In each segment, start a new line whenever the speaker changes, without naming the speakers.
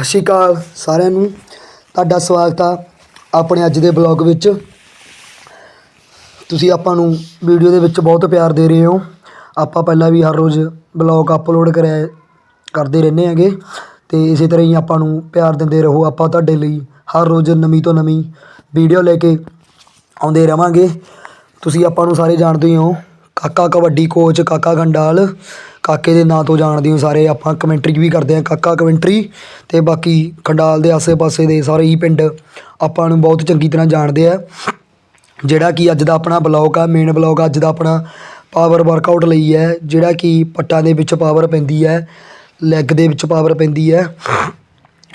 ਸਤਿ ਸ਼੍ਰੀ ਅਕਾਲ ਸਾਰਿਆਂ ਨੂੰ। ਤੁਹਾਡਾ ਸਵਾਗਤ ਆ ਆਪਣੇ ਅੱਜ ਦੇ ਬਲੌਗ ਵਿੱਚ। ਤੁਸੀਂ ਆਪਾਂ ਨੂੰ ਵੀਡੀਓ ਦੇ ਵਿੱਚ ਬਹੁਤ ਪਿਆਰ ਦੇ ਰਹੇ ਹੋ। ਆਪਾਂ ਪਹਿਲਾਂ ਵੀ ਹਰ ਰੋਜ਼ ਬਲੌਗ ਅਪਲੋਡ ਕਰਿਆ ਕਰਦੇ ਰਹਿੰਦੇ ਹੈਗੇ। ਅਤੇ ਇਸੇ ਤਰ੍ਹਾਂ ਹੀ ਆਪਾਂ ਨੂੰ ਪਿਆਰ ਦਿੰਦੇ ਰਹੋ। ਆਪਾਂ ਤੁਹਾਡੇ ਲਈ ਹਰ ਰੋਜ਼ ਨਵੀਂ ਤੋਂ ਨਵੀਂ ਵੀਡੀਓ ਲੈ ਕੇ ਆਉਂਦੇ ਰਵਾਂਗੇ। ਤੁਸੀਂ ਆਪਾਂ ਨੂੰ ਸਾਰੇ ਜਾਣਦੇ ਹੋ ਕਾਕਾ ਕਬੱਡੀ ਕੋਚ ਕਾਕਾ ਗੰਡਾਲ। ਕਾਕੇ ਦੇ ਨਾਂ ਤੋਂ ਜਾਣਦੇ ਹੋ ਸਾਰੇ, ਆਪਾਂ ਕਮੈਂਟਰੀ ਵੀ ਕਰਦੇ ਹਾਂ, ਕਾਕਾ ਕਮੈਂਟਰੀ ਅਤੇ ਬਾਕੀ ਖੰਡਾਲ ਦੇ ਆਸੇ-ਪਾਸੇ ਦੇ ਸਾਰੇ ਹੀ ਪਿੰਡ ਆਪਾਂ ਨੂੰ ਬਹੁਤ ਚੰਗੀ ਤਰ੍ਹਾਂ ਜਾਣਦੇ ਆ। ਜਿਹੜਾ ਕਿ ਅੱਜ ਦਾ ਆਪਣਾ ਬਲੌਗ ਆ ਮੇਨ ਬਲੌਗ ਅੱਜ ਦਾ ਆਪਣਾ ਪਾਵਰ ਵਰਕਆਊਟ ਲਈ ਹੈ, ਜਿਹੜਾ ਕਿ ਪੱਟਾਂ ਦੇ ਵਿੱਚ ਪਾਵਰ ਪੈਂਦੀ ਹੈ ਲੈਗ ਦੇ ਵਿੱਚ ਪਾਵਰ ਪੈਂਦੀ ਹੈ।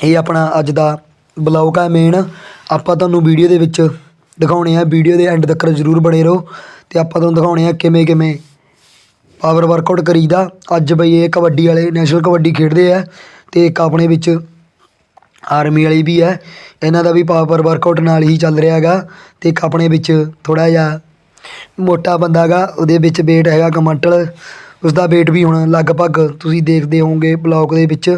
ਇਹ ਆਪਣਾ ਅੱਜ ਦਾ ਬਲੌਗ ਆ ਮੇਨ ਆਪਾਂ ਤੁਹਾਨੂੰ ਵੀਡੀਓ ਦੇ ਵਿੱਚ ਦਿਖਾਉਣੇ ਆ ਵੀਡੀਓ ਦੇ ਐਂਡ ਤੱਕ ਜ਼ਰੂਰ ਬਣੇ ਰਹੋ ਅਤੇ ਆਪਾਂ ਤੁਹਾਨੂੰ ਦਿਖਾਉਣੇ ਆ ਕਿਵੇਂ ਕਿਵੇਂ ਪਾਵਰ ਵਰਕਆਊਟ ਕਰੀਦਾ। ਅੱਜ ਬਈ ਇਹ ਕਬੱਡੀ ਵਾਲੇ ਨੈਸ਼ਨਲ ਕਬੱਡੀ ਖੇਡਦੇ ਆ ਅਤੇ ਇੱਕ ਆਪਣੇ ਵਿੱਚ ਆਰਮੀ ਵਾਲੀ ਵੀ ਹੈ ਇਹਨਾਂ ਦਾ ਵੀ ਪਾਵਰ ਵਰਕਆਊਟ ਨਾਲ ਹੀ ਚੱਲ ਰਿਹਾ ਹੈਗਾ ਅਤੇ ਇੱਕ ਆਪਣੇ ਵਿੱਚ ਥੋੜ੍ਹਾ ਜਿਹਾ ਮੋਟਾ ਬੰਦਾ ਹੈਗਾ, ਉਹਦੇ ਵਿੱਚ weight ਹੈਗਾ ਕਮੰਟਲ। ਉਸਦਾ weight ਵੀ ਹੁਣ ਲਗਭਗ ਤੁਸੀਂ ਦੇਖਦੇ ਹੋਵੋਗੇ ਬਲੌਗ ਦੇ ਵਿੱਚ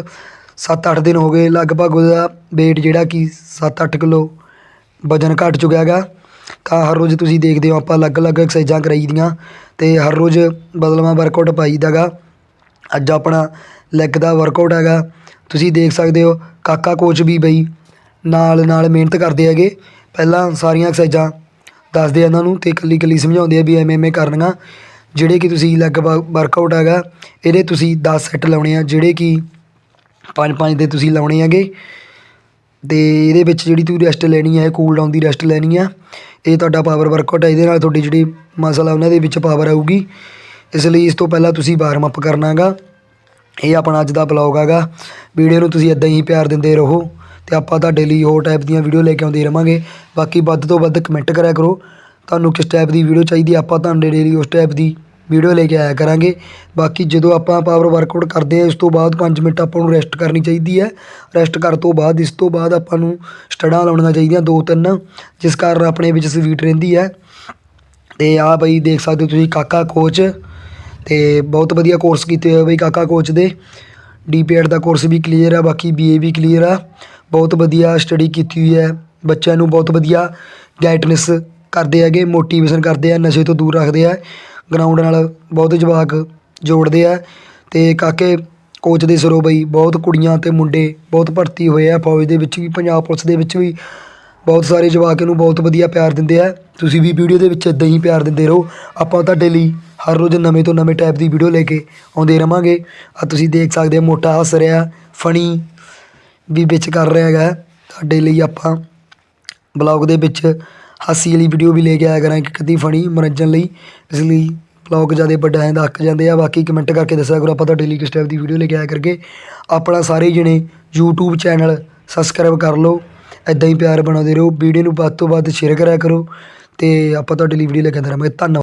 7-8 ਦਿਨ ਹੋ ਗਏ, ਲਗਭਗ ਉਹਦਾ weight ਜਿਹੜਾ ਕਿ 7-8 ਕਿਲੋ ਵਜਨ ਘਟ ਚੁੱਕਿਆ ਹੈਗਾ। ਤਾਂ ਹਰ ਰੋਜ਼ ਤੁਸੀਂ ਦੇਖਦੇ ਹੋ, ਆਪਾਂ ਅਲੱਗ-ਅਲੱਗ ਐਕਸਾਈਜ਼ਾਂ ਕਰਾਈ ਦੀਆਂ ਅਤੇ ਹਰ ਰੋਜ਼ ਬਦਲਵਾਂ ਵਰਕਆਊਟ ਪਾਈਦਾ ਗਾ ਅੱਜ ਆਪਣਾ ਲੈਗ ਦਾ ਵਰਕਆਊਟ ਹੈਗਾ। ਤੁਸੀਂ ਦੇਖ ਸਕਦੇ ਹੋ, ਕਾਕਾ ਕੋਚ ਵੀ ਬਈ ਨਾਲ ਨਾਲ ਮਿਹਨਤ ਕਰਦੇ ਹੈਗੇ। ਪਹਿਲਾਂ ਸਾਰੀਆਂ ਐਕਸਰਸਾਈਜ਼ਾਂ ਦੱਸਦੇ ਆ ਇਹਨਾਂ ਨੂੰ ਅਤੇ ਇਕੱਲੀ ਇਕੱਲੀ ਸਮਝਾਉਂਦੇ ਆ ਵੀ ਐਵੇਂ ਐਵੇਂ ਕਰਨੀਆਂ। ਜਿਹੜੇ ਕਿ ਤੁਸੀਂ ਲੈਗ ਵਰਕਆਊਟ ਹੈਗਾ, ਇਹਦੇ ਤੁਸੀਂ 10 ਸੈੱਟ ਲਾਉਣੇ ਆ, ਜਿਹੜੇ ਕਿ ਪੰਜ ਪੰਜ ਦੇ ਤੁਸੀਂ ਲਾਉਣੇ ਹੈਗੇ। ਅਤੇ ਇਹਦੇ ਵਿੱਚ ਜਿਹੜੀ ਤੂੰ ਰੈਸਟ ਲੈਣੀ ਹੈ ਕੂਲ ਡਾਊਨ ਦੀ ਰੈਸਟ ਲੈਣੀ ਆ। ਇਹ ਤੁਹਾਡਾ ਪਾਵਰ ਵਰਕਆਊਟ ਹੈ, ਇਹਦੇ ਨਾਲ ਤੁਹਾਡੀ ਜਿਹੜੀ ਮਸਲ ਆ, ਉਹਨਾਂ ਦੇ ਵਿੱਚ ਪਾਵਰ ਆਊਗੀ। ਇਸ ਲਈ ਇਸ ਤੋਂ ਪਹਿਲਾਂ ਤੁਸੀਂ ਵਾਰਮ ਅਪ ਕਰਨਾ ਹੈਗਾ ਇਹ ਆਪਣਾ ਅੱਜ ਦਾ ਬਲੌਗ ਹੈਗਾ ਵੀਡੀਓ ਨੂੰ ਤੁਸੀਂ ਇਦਾਂ ਹੀ ਪਿਆਰ ਦਿੰਦੇ ਰਹੋ ਅਤੇ ਆਪਾਂ ਤੁਹਾਡੇ ਲਈ ਹੋਰ ਟਾਈਪ ਦੀਆਂ ਵੀਡੀਓ ਲੈ ਕੇ ਆਉਂਦੇ ਰਵਾਂਗੇ। ਬਾਕੀ ਵੱਧ ਤੋਂ ਵੱਧ ਕਮੈਂਟ ਕਰਿਆ ਕਰੋ। ਤੁਹਾਨੂੰ ਕਿਸ ਟਾਈਪ ਦੀ ਵੀਡੀਓ ਚਾਹੀਦੀ ਆਪਾਂ ਤੁਹਾਡੇ ਲਈ ਉਸ ਟਾਈਪ ਦੀ ਵੀਡੀਓ ਲੈ ਕੇ ਆਇਆ ਕਰਾਂਗੇ। ਬਾਕੀ ਜਦੋਂ ਆਪਾਂ ਪਾਵਰ ਵਰਕਆਊਟ ਕਰਦੇ ਹਾਂ, ਇਸ ਤੋਂ ਬਾਅਦ 5 ਮਿੰਟ ਆਪਾਂ ਨੂੰ ਰੈਸਟ ਕਰਨੀ ਚਾਹੀਦੀ ਹੈ। ਰੈਸਟ ਕਰਨ ਤੋਂ ਬਾਅਦ, ਇਸ ਤੋਂ ਬਾਅਦ ਆਪਾਂ ਨੂੰ ਸਟੜਾਂ ਲਾਉਣੀਆਂ ਚਾਹੀਦੀਆਂ, ਦੋ ਤਿੰਨ, ਜਿਸ ਕਾਰਨ ਆਪਣੇ ਵਿੱਚ ਸਵੀਟ ਰਹਿੰਦੀ ਹੈ। ਅਤੇ ਆਹ ਬਈ ਦੇਖ ਸਕਦੇ ਹੋ ਤੁਸੀਂ ਕਾਕਾ ਕੋਚ ਅਤੇ ਬਹੁਤ ਵਧੀਆ ਕੋਰਸ ਕੀਤੇ ਹੋਏ ਬਈ ਕਾਕਾ ਕੋਚ ਦੇ। ਡੀਪੀਐਡ ਦਾ ਕੋਰਸ ਵੀ ਕਲੀਅਰ ਆ, ਬਾਕੀ ਬੀਏ ਵੀ ਕਲੀਅਰ ਆ। ਬਹੁਤ ਵਧੀਆ ਸਟੱਡੀ ਕੀਤੀ ਹੋਈ ਹੈ। ਬੱਚਿਆਂ ਨੂੰ ਬਹੁਤ ਵਧੀਆ ਗਾਈਡਨੈਸ ਕਰਦੇ ਹੈਗੇ ਮੋਟੀਵੇਸ਼ਨ ਕਰਦੇ ਆ, ਨਸ਼ੇ ਤੋਂ ਦੂਰ ਰੱਖਦੇ ਆ। ਗਰਾਊਂਡ ਨਾਲ ਬਹੁਤ ਜਵਾਕ ਜੋੜਦੇ ਆ ਅਤੇ ਕਾਕੇ ਕੋਚ ਦੇ ਸਿਰੋਂ ਬਈ ਬਹੁਤ ਕੁੜੀਆਂ ਅਤੇ ਮੁੰਡੇ ਬਹੁਤ ਭਰਤੀ ਹੋਏ ਆ ਫੌਜ ਦੇ ਵਿੱਚ ਵੀ, ਪੰਜਾਬ ਪੁਲਿਸ ਦੇ ਵਿੱਚ ਵੀ। ਬਹੁਤ ਸਾਰੇ ਜਵਾਕ ਇਹਨੂੰ ਬਹੁਤ ਵਧੀਆ ਪਿਆਰ ਦਿੰਦੇ ਆ। ਤੁਸੀਂ ਵੀ ਵੀਡੀਓ ਦੇ ਵਿੱਚ ਇੱਦਾਂ ਹੀ ਪਿਆਰ ਦਿੰਦੇ ਰਹੋ। ਆਪਾਂ ਤੁਹਾਡੇ ਲਈ ਹਰ ਰੋਜ਼ ਨਵੇਂ ਤੋਂ ਨਵੇਂ ਟਾਈਪ ਦੀ ਵੀਡੀਓ ਲੈ ਕੇ ਆਉਂਦੇ ਰਵਾਂਗੇ। ਆ ਤੁਸੀਂ ਦੇਖ ਸਕਦੇ ਹੋ ਮੋਟਾ ਹੱਸ ਰਿਹਾ ਫਣੀ ਵੀ ਵਿੱਚ ਕਰ ਰਿਹਾ ਹੈਗਾ। ਤੁਹਾਡੇ ਲਈ ਆਪਾਂ ਬਲੌਗ ਦੇ ਵਿੱਚ ਹਾਸੀ ਵਾਲੀ ਵੀਡੀਓ ਵੀ ਲੈ ਕੇ ਆਇਆ ਕਰਾਂ ਇੱਕ ਅੱਧੀ ਫਣੀ ਮਨੋਰੰਜਨ ਲਈ। ਇਸ ਲਈ ਬਲੌਗ ਜ਼ਿਆਦਾ ਵੱਡਾ ਹੈ ਅੱਕ ਜਾਂਦੇ ਆ, ਬਾਕੀ ਕਮੈਂਟ ਕਰਕੇ ਦੱਸਿਆ ਕਰੋ, ਆਪਾਂ ਤੁਹਾਡੇ ਡੇਲੀ ਕਿਸ ਟਾਈਪ ਦੀ ਵੀਡੀਓ ਲੈ ਕੇ ਆਇਆ ਕਰਕੇ ਆਪਣਾ ਸਾਰੇ ਜਣੇ YouTube ਚੈਨਲ ਸਬਸਕ੍ਰਾਈਬ ਕਰ ਲਓ ਇਦਾਂ ਹੀ ਪਿਆਰ ਬਣਾਉਂਦੇ ਰਹੋ ਵੀਡੀਓ ਨੂੰ ਵੱਧ ਤੋਂ ਵੱਧ ਸ਼ੇਅਰ ਕਰਿਆ ਕਰੋ ਅਤੇ ਆਪਾਂ ਤੁਹਾਡੇ ਲਈ ਵੀਡੀਓ ਲੈ ਕੇ ਆਉਂਦੇ ਰਹਾਂਗੇ। ਧੰਨਵਾਦ।